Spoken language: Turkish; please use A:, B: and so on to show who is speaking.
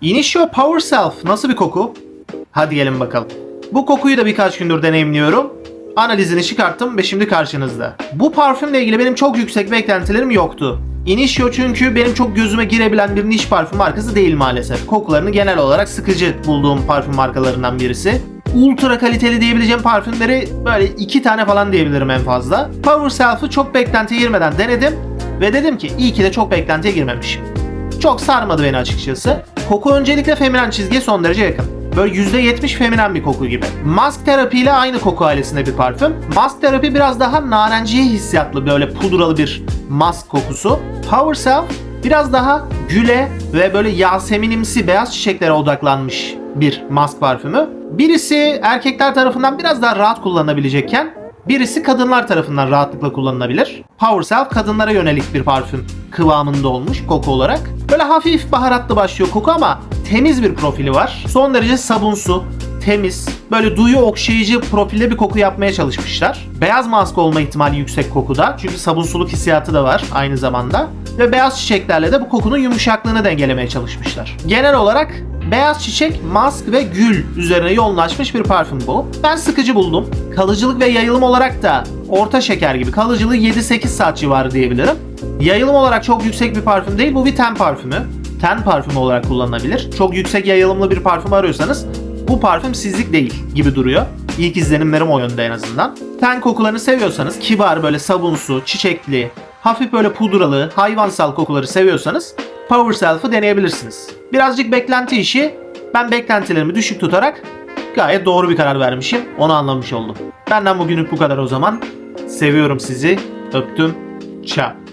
A: Initio Power Self nasıl bir koku? Hadi gelin bakalım. Bu kokuyu da birkaç gündür deneyimliyorum. Analizini çıkarttım ve şimdi karşınızda. Bu parfümle ilgili benim çok yüksek beklentilerim yoktu. Initio çünkü benim çok gözüme girebilen bir niş parfüm markası değil maalesef. Kokularını genel olarak sıkıcı bulduğum parfüm markalarından birisi. Ultra kaliteli diyebileceğim parfümleri böyle iki tane falan diyebilirim en fazla. Power Self'ı çok beklentiye girmeden denedim ve dedim ki iyi ki de çok beklentiye girmemişim. Çok sarmadı beni açıkçası. Koku öncelikle feminen çizgiye son derece yakın. Böyle %70 feminen bir koku gibi. Mask Therapy ile aynı koku ailesinde bir parfüm. Mask Therapy biraz daha narenciye hissiyatlı böyle pudralı bir mask kokusu. Power Self biraz daha güle ve böyle yaseminimsi beyaz çiçeklere odaklanmış bir mask parfümü. Birisi erkekler tarafından biraz daha rahat kullanılabilecekken Birisi kadınlar tarafından rahatlıkla kullanılabilir. Power Self kadınlara yönelik bir parfüm kıvamında olmuş koku olarak. Böyle hafif baharatlı başlıyor koku ama temiz bir profili var. Son derece sabunsu, temiz, böyle duyu okşayıcı profilde bir koku yapmaya çalışmışlar. Beyaz mask olma ihtimali yüksek kokuda. Çünkü sabunsuluk hissiyatı da var aynı zamanda. Ve beyaz çiçeklerle de bu kokunun yumuşaklığını dengelemeye çalışmışlar. Genel olarak Beyaz çiçek, mask ve gül üzerine yoğunlaşmış bir parfüm bu. Ben sıkıcı buldum. Kalıcılık ve yayılım olarak da orta şeker gibi. Kalıcılığı 7-8 saat civarı diyebilirim. Yayılım olarak çok yüksek bir parfüm değil. Bu bir ten parfümü. Ten parfümü olarak kullanılabilir. Çok yüksek yayılımlı bir parfüm arıyorsanız bu parfüm sizlik değil gibi duruyor. İlk izlenimlerim o yönde en azından. Ten kokularını seviyorsanız kibar böyle sabunsu, çiçekli, hafif böyle pudralı, hayvansal kokuları seviyorsanız Power Self'ı deneyebilirsiniz. Birazcık beklenti işi. Ben beklentilerimi düşük tutarak gayet doğru bir karar vermişim. Onu anlamış oldum. Benden bugünlük bu kadar o zaman. Seviyorum sizi. Öptüm. Ciao.